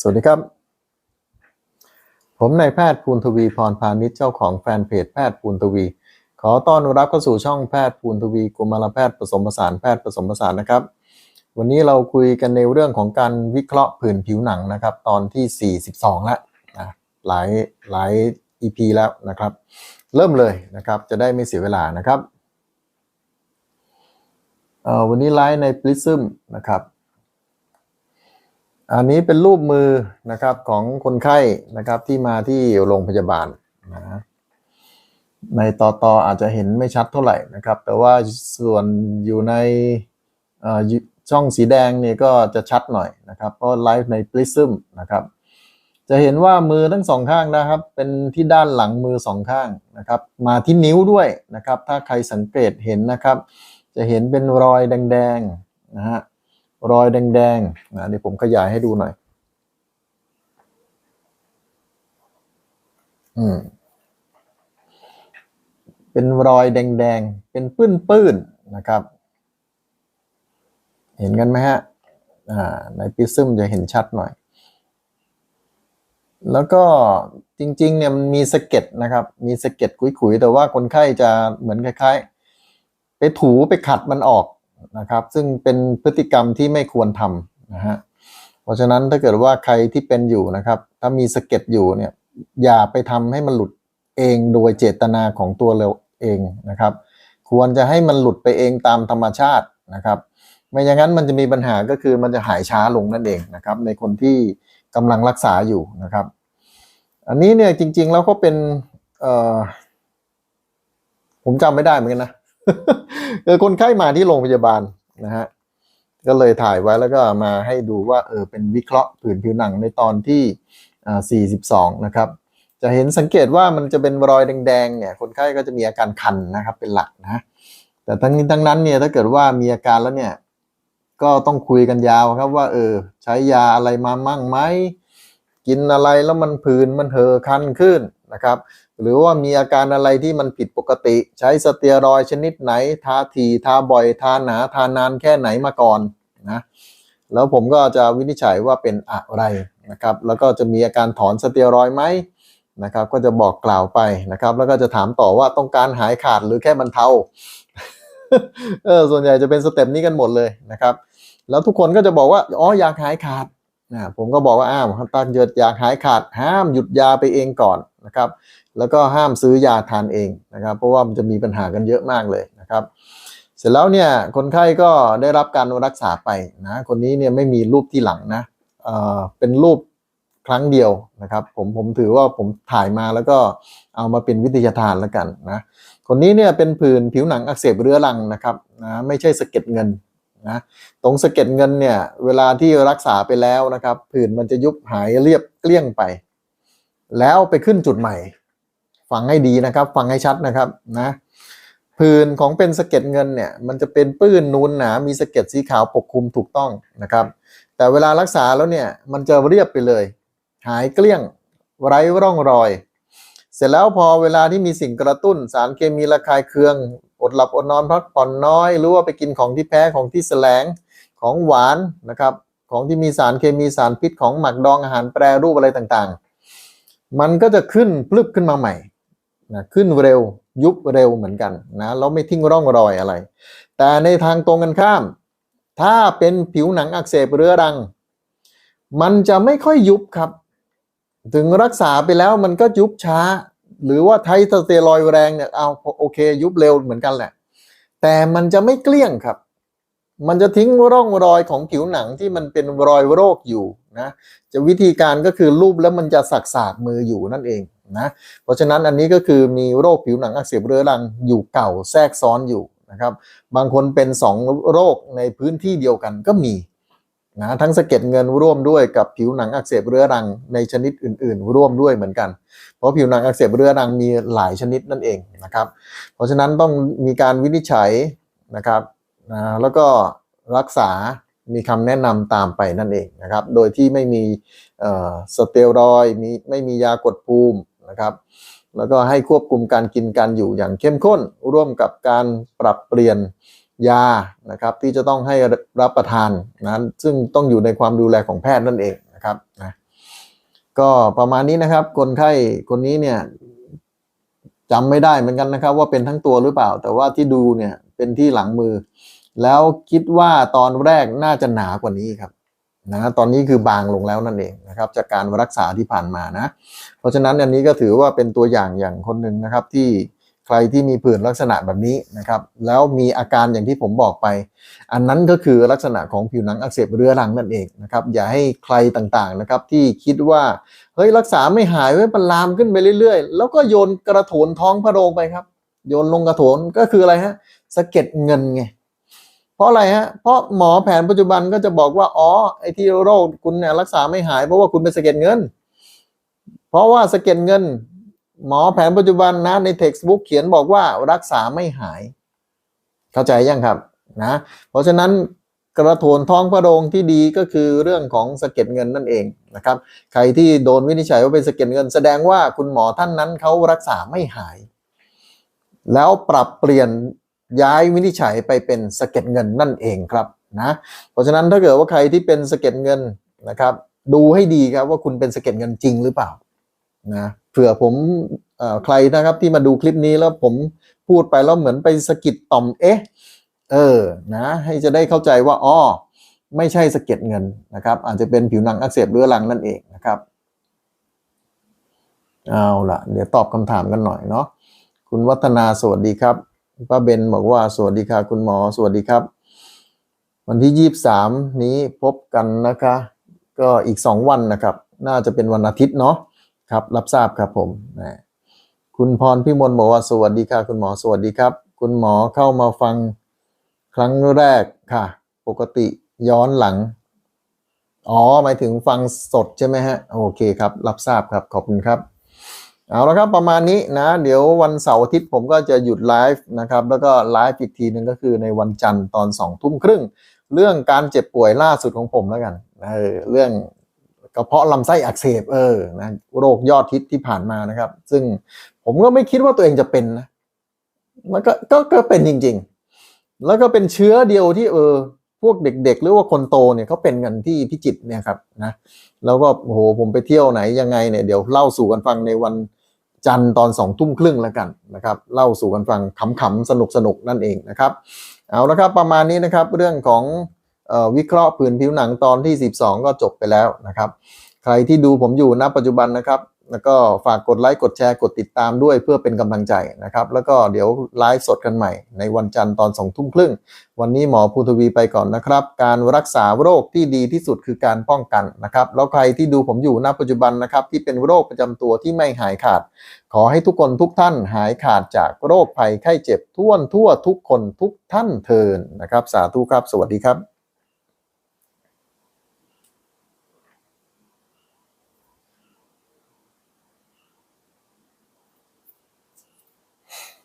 สวัสดีครับ ผมนายแพทย์ภูนทวีพรพาณิชย์เจ้าของแฟนเพจแพทย์ภูนทวี ขอต้อนรับเข้าสู่ช่องแพทย์ภูนทวีกุมารแพทย์ผสมผสานแพทย์ผสมผสานนะครับ วันนี้เราคุยกันในเรื่องของการวิเคราะห์ผื่นผิวหนังนะครับ ตอนที่ 42 แล้วนะหลายหลาย EP แล้วนะครับ เริ่มเลยนะครับจะได้ไม่เสียเวลานะครับวันนี้ไลฟ์ใน Prism นะครับ อันนี้เป็นรูปมือนะครับของคนไข้นะครับที่มาที่โรงพยาบาลนะในต่อต่ออาจจะเห็นไม่ชัดเท่าไหร่นะครับ แต่ว่าส่วนอยู่ในช่องสีแดงเนี่ยก็จะชัดหน่อยนะครับเพราะไลฟ์ใน Prism นะครับ จะเห็นว่ามือทั้งสองข้างนะครับ เป็นที่ด้านหลังมือสองข้างนะครับ มาที่นิ้วด้วยนะครับ ถ้าใครสังเกตเห็นนะครับ จะเห็นเป็นรอยแดงๆนะฮะ รอยแดงๆนะเดี๋ยวผมขยายให้ดูหน่อย อืม เป็นรอยแดงๆ เป็นปื้นๆนะครับ เห็นกันไหมฮะ อ่า ในพิซึมจะเห็นชัดหน่อย แล้วก็จริงๆเนี่ยมันมีสะเก็ดนะครับ มีสะเก็ดขุยๆ แต่ว่าคนไข้จะเหมือนคล้ายๆ ไปถูไปขัดมันออก นะครับ ซึ่งเป็นพฤติกรรมที่ไม่ควรทำนะฮะเพราะฉะนั้นถ้าเกิดว่าใครที่เป็นอยู่นะครับ ถ้ามีสะเก็ดอยู่เนี่ยอย่าไปทำให้มันหลุดเองโดยเจตนาของตัวเราเองนะครับ ควรจะให้มันหลุดไปเองตามธรรมชาตินะครับไม่อย่างนั้นมันจะมีปัญหาก็คือมันจะหายช้าลงนั่นเองนะครับ ในคนที่กำลังรักษาอยู่นะครับ อันนี้เนี่ยจริง ๆ แล้วก็เป็นเออผมจำไม่ได้เหมือนกันนะ คนไข้มาที่โรงพยาบาลนะฮะก็เลยถ่ายไว้แล้วก็มาให้ดูว่าเออเป็นวิเคราะห์ผื่นผิวหนังในตอนที่อ่า42 นะครับ จะเห็นสังเกตว่ามันจะเป็นรอยแดงๆเนี่ยคนไข้ก็จะมีอาการคันนะครับเป็นหลักนะแต่ทั้งนี้ทั้งนั้นเนี่ยถ้าเกิดว่ามีอาการแล้วเนี่ยก็ต้องคุยกันยาวครับว่าเออใช้ยาอะไรมามั่งไหมกินอะไรแล้วมันผื่นมันเห่อคันขึ้น นะครับ หรือว่ามีอาการอะไรที่มันผิดปกติ ใช้สเตียรอยชนิดไหน ทาทีทาบ่อย ทาหนา ทานานแค่ไหนมาก่อนนะแล้วผมก็จะวินิจฉัยว่าเป็นอะไรนะครับ แล้วก็จะมีอาการถอนสเตียรอยไหมนะครับ ก็จะบอกกล่าวไปนะครับ แล้วก็จะถามต่อว่าต้องการหายขาดหรือแค่บรรเทาเออส่วนใหญ่จะเป็นสเต็ปนี้กันหมดเลยนะครับ แล้วทุกคนก็จะบอกว่าอ๋ออยากหายขาด นะผมก็บอกว่าอ้าวถ้าเกิดอยากหายขาดห้ามหยุดยาไปเองก่อนนะครับ แล้วก็ห้ามซื้อยาทานเองนะครับ เพราะว่ามันจะมีปัญหากันเยอะมากเลยนะครับ เสร็จแล้วเนี่ยคนไข้ก็ได้รับการรักษาไปนะคนนี้เนี่ยไม่มีรูปที่หลังนะเอ่อเป็นรูปครั้งเดียวนะครับ ผมผมถือว่าผมถ่ายมาแล้วก็เอามาเป็นวิทยาทานแล้วกันนะคนนี้เนี่ยเป็นผื่นผิวหนังอักเสบเรื้อรังนะครับนะไม่ใช่สะเก็ดเงิน นะตรงสะเก็ดเงินเนี่ย เวลาที่รักษาไปแล้วนะครับ ผื่นมันจะยุบหายเรียบเกลี้ยงไป แล้วไปขึ้นจุดใหม่ ฟังให้ดีนะครับ ฟังให้ชัดนะครับนะผื่นของเป็นสะเก็ดเงินเนี่ย มันจะเป็นปื้นนูนหนา มีสะเก็ดสีขาวปกคลุมถูกต้องนะครับ แต่เวลารักษาแล้วเนี่ย มันจะเรียบไปเลย หายเกลี้ยง ไร้ร่องรอย เสร็จแล้วพอเวลาที่มีสิ่งกระตุ้น สารเคมีระคายเคือง อดหลับอดนอนพักผ่อนน้อย หรือว่าไปกินของที่แพ้ของที่แสลงของหวานนะครับ ของที่มีสารเคมีสารพิษของหมักดองอาหารแปรรูปอะไรต่างๆ มันก็จะขึ้นพลึบขึ้นมาใหม่นะขึ้นเร็วยุบเร็วเหมือนกันนะแล้วไม่ทิ้งร่องรอยอะไร แต่ในทางตรงกันข้าม ถ้าเป็นผิวหนังอักเสบเรื้อรัง มันจะไม่ค่อยยุบครับ ถึงรักษาไปแล้วมันก็ยุบช้า หรือว่าไทสเตียรอยแรงเนี่ยเอาโอเค ยุบเร็วเหมือนกันแหละ แต่มันจะไม่เกลี้ยงครับ มันจะทิ้งร่องรอยของผิวหนังที่มันเป็นรอยโรคอยู่นะจะวิธีการก็คือรูปแล้วมันจะสักสากมืออยู่นั่นเองนะเพราะฉะนั้นอันนี้ก็คือมีโรคผิวหนังอักเสบเรื้อรังอยู่เก่าแทรกซ้อนอยู่นะครับ บางคนเป็นสองโรคในพื้นที่เดียวกันก็มี นะทั้งสะเก็ดเงินร่วมด้วยกับผิวหนังอักเสบเรื้อรังในชนิดอื่น ๆ ร่วมด้วยเหมือนกัน เพราะผิวหนังอักเสบเรื้อรังมีหลายชนิดนั่นเองนะครับ เพราะฉะนั้นต้องมีการวินิจฉัยนะครับนะแล้วก็รักษามีคำแนะนำตามไปนั่นเองนะครับ โดยที่ไม่มีสเตียรอยมีไม่มียากดภูมินะครับ แล้วก็ให้ควบคุมการกินการอยู่อย่างเข้มข้น ร่วมกับการปรับเปลี่ยน ยานะครับที่จะต้องให้รับประทานนะซึ่งต้องอยู่ในความดูแลของแพทย์นั่นเองนะครับนะก็ประมาณนี้นะครับ คนไข้คนนี้เนี่ยจำไม่ได้เหมือนกันนะครับ ว่าเป็นทั้งตัวหรือเปล่า แต่ว่าที่ดูเนี่ยเป็นที่หลังมือ แล้วคิดว่าตอนแรกน่าจะหนากว่านี้ครับนะตอนนี้คือบางลงแล้วนั่นเองนะครับ จากการรักษาที่ผ่านมานะ เพราะฉะนั้นอันนี้ก็ถือว่าเป็นตัวอย่างอย่างคนหนึ่งนะครับที่ ใครที่มีผื่นลักษณะแบบนี้นะครับ แล้วมีอาการอย่างที่ผมบอกไป อันนั้นก็คือลักษณะของผิวหนังอักเสบเรื้อรังนั่นเองนะครับ อย่าให้ใครต่างๆนะครับที่คิดว่าเฮ้ยรักษาไม่หายไว้ยมันลามขึ้นไปเรื่อยๆ แล้วก็โยนกระโถนท้องพระโรงไปครับ โยนลงกระโถนก็คืออะไรฮะสะเก็ดเงินไงเพราะอะไรฮะ เพราะหมอแผนปัจจุบันก็จะบอกว่าอ๋อไอ้ที่โรคคุณเนี่ยรักษาไม่หายเพราะว่าคุณเป็นสะเก็ดเงิน เพราะว่าสะเก็ดเงิน หมอแผนปัจจุบันนะใน textbook เขียนบอกว่ารักษาไม่หาย เข้าใจยังครับนะเพราะฉะนั้นกระโถนท้องพระโรงที่ดีก็คือเรื่องของสะเก็ดเงินนั่นเองนะครับ ใครที่โดนวินิจฉัยว่าเป็นสะเก็ดเงิน แสดงว่าคุณหมอท่านนั้นเขารักษาไม่หาย แล้วปรับเปลี่ยนย้ายวินิจฉัยไปเป็นสะเก็ดเงินนั่นเองครับนะเพราะฉะนั้นถ้าเกิดว่าใครที่เป็นสะเก็ดเงินนะครับ ดูให้ดีครับว่าคุณเป็นสะเก็ดเงินจริงหรือเปล่านะ ผื่อผมใครนะครับที่มาดูคลิปนี้แล้วผมพูดไปแล้วเหมือนไปสะกิดต่อมเอ๊ะเออนะให้จะได้เข้าใจว่าอ๋อไม่ใช่สะเก็ดเงินนะครับ อาจจะเป็นผิวหนังอักเสบเรื้อรังนั่นเองนะครับเอาละเดี๋ยวตอบคำถามกันหน่อยเนาะคุณวัฒนาสวัสดีครับป้าเบนบอกว่าสวัสดีค่ะคุณหมอสวัสดีครับ วันที่ยี่สามนี้พบกันนะคะ ก็อีกสองวันนะครับ น่าจะเป็นวันอาทิตย์เนาะ ครับ รับทราบครับผมนะคุณพรพิมลบอกว่าสวัสดีค่ะ คุณหมอสวัสดีครับ คุณหมอเข้ามาฟังครั้งแรกค่ะ ปกติย้อนหลัง อ๋อ หมายถึงฟังสดใช่ไหมฮะ โอเคครับ รับทราบครับ ขอบคุณครับ เอาละครับประมาณนี้นะ เดี๋ยววันเสาร์อาทิตย์ผมก็จะหยุดไลฟ์นะครับ แล้วก็ไลฟ์อีกทีนึงก็คือในวันจันทร์ตอนสองทุ่มครึ่ง เรื่องการเจ็บป่วยล่าสุดของผมแล้วกันเออเรื่อง กระเพาะลำไส้อักเสบเออนะโรคยอดฮิตที่ผ่านมานะครับ ซึ่งผมก็ไม่คิดว่าตัวเองจะเป็นนะมันก็ก็ก็เป็นจริง ๆ แล้วก็เป็นเชื้อเดียวที่เออ พวกเด็กๆ หรือว่าคนโตเนี่ยเขาเป็นกันที่พิจิตรเนี่ยครับนะแล้วก็โอ้โหผมไปเที่ยวไหนยังไงเนี่ยเดี๋ยวเล่าสู่กันฟังในวันจันทร์ตอนสองทุ่มครึ่งแล้วกันนะครับ เล่าสู่กันฟังขำๆสนุกๆ นั่นเองนะครับ เอาละครับประมาณนี้นะครับเรื่องของ วิเคราะห์ผืนผิวหนังตอนที่ 12 ก็จบไปแล้วนะครับ ใครที่ดูผมอยู่ณปัจจุบันนะครับ แล้วก็ฝากกดไลค์กดแชร์กดติดตามด้วยเพื่อเป็นกำลังใจนะครับ แล้วก็เดี๋ยวไลฟ์สดกันใหม่ ในวันจันทร์ตอนสองทุ่มครึ่ง วันนี้หมอภูทวีไปก่อนนะครับ การรักษาโรคที่ดีที่สุดคือการป้องกันนะครับ แล้วใครที่ดูผมอยู่ณปัจจุบันนะครับ ที่เป็นโรคประจำตัวที่ไม่หายขาด ขอให้ทุกคนทุกท่านหายขาดจากโรคภัยไข้เจ็บทั่วทั่วทุกคนทุกท่านเทินนะครับ สาธุครับ สวัสดีครับ